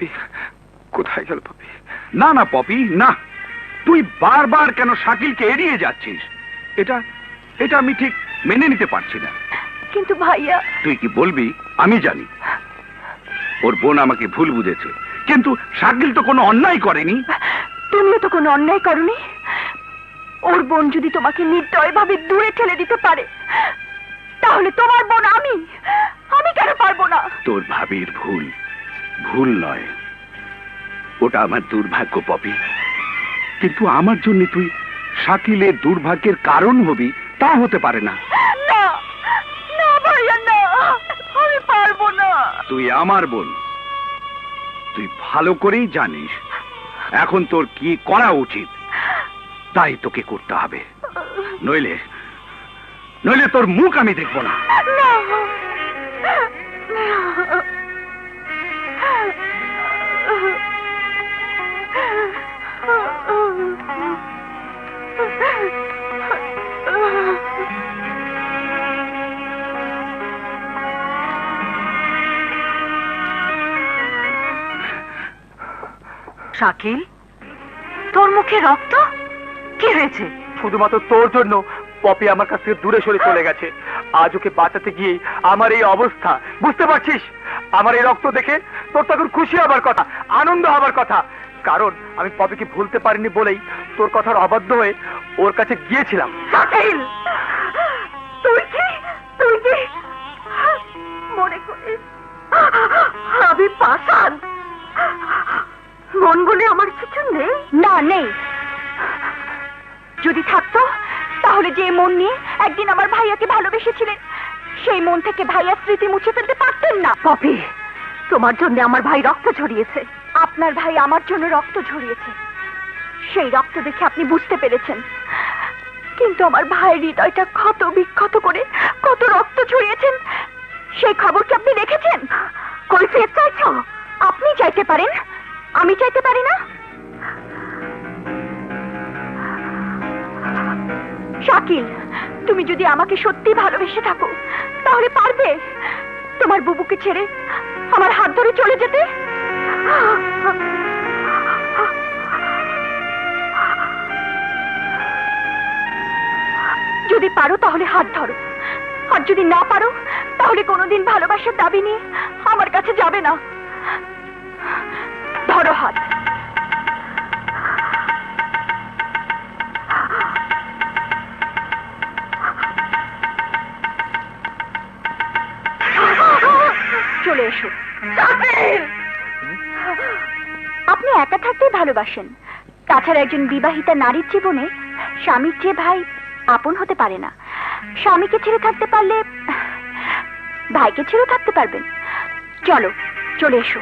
Poppy, কোথায় গেল poppy? না না পপি না। তুই বারবার কেন শাকিলকে এড়িয়ে যাচ্ছিস? এটা এটা আমি ঠিক মেনে নিতে পারছি না। কিন্তু ভাইয়া। তুই কি বলবি? আমি জানি। ওর বোন আমাকে ভুল বুঝেছে। কিন্তু শাকিল তো কোনো অন্যায় করেনি। তুমিও তো কোনো অন্যায় করনি। ওর বোন যদি তোমাকে নির্দয়ভাবে দূরে ঠেলে দিতে পারে তাহলে তোমার বোন আমি। আমি কেন পারব না? তোর ভাবির ভুল। ভুল নয়। ওটা আমার দুর্ভাগ্য পপি। কিন্তু আমার জন্য তুই শাকিলের দুর্ভাগ্যের কারণ হবি তা হতে পারে না। আমি পারব তুই আমার বোন। তুই ভালো করেই জানিস এখন তোর কি করা উচিত তাই তোকে করতে হবে। নইলে নইলে তোর মুখ আমি দেখব না না। শাকিল, তোর মুখে রক্ত? কি হয়েছে? শুধুমাত্র তোর জন্য পপি আমার কাছ থেকে দূরে সরে চলে গেছে। আজ ওকে বাঁচাতে গিয়ে আমার এই অবস্থা। বুঝতে পারছিস? আমার এই রক্ত দেখে তোর তখন খুশি হবার কথা আনন্দ হবার কথা। কারণ আমি পপিকে ভুলতে পারিনি বলেই তোর কথার অবাধ্য হয়ে ওর কাছে গিয়েছিলাম। শাকিল! তুই কি? তুই কি? মনে করিস আমি পাষাণ। মন বলে আমার কিছু নেই? না নেই। যদি থাকতো তাহলে যে মন নিয়ে একদিন আমার ভাইয়াকে ভালোবেসেছিলেন সেই মন থেকে ভাইয়ার স্মৃতি মুছে ফেলতে পারতেন না। পপি, তোমার জন্য আমার ভাই রক্ত ঝরিয়েছে। আপনার ভাই আমার জন্য রক্ত ঝরিয়েছে। সেই রক্ত দেখে আপনি বুঝতে পেরেছেন। কিন্তু আমার ভাইয়ের হৃদয়টা ক্ষত বিক্ষত করে কত রক্ত ছড়িয়েছেন সেই খবর কি আপনি রেখেছেন কৈফিয়ত চাইছো? আপনি চাইতে পারেন? আমি চাইতে পারি না? শাকিল, তুমি যদি আমাকে সত্যি ভালোবেসে থাকো তাহলে পারবে? তোমার বুবুকে ছেড়ে আমার হাত ধরে চলে যেতে? যদি পারো তাহলে হাত ধরো। আর যদি না পারো, তাহলে কোনোদিন ভালোবাসার দাবি নিয়ে আমার কাছে যাবে না। ধরো হাত। চলে এসো। আপনি একা থাকতেই ভালোবাসেন। তাছাড়া একজন বিবাহিতা নারীর জীবনে স্বামীর চেয়ে ভাই আপন হতে পারে না। স্বামীকে ছেড়ে থাকতে পারলে ভাইকে ছেড়ে থাকতে পারবেন। চলো, চলে এসো।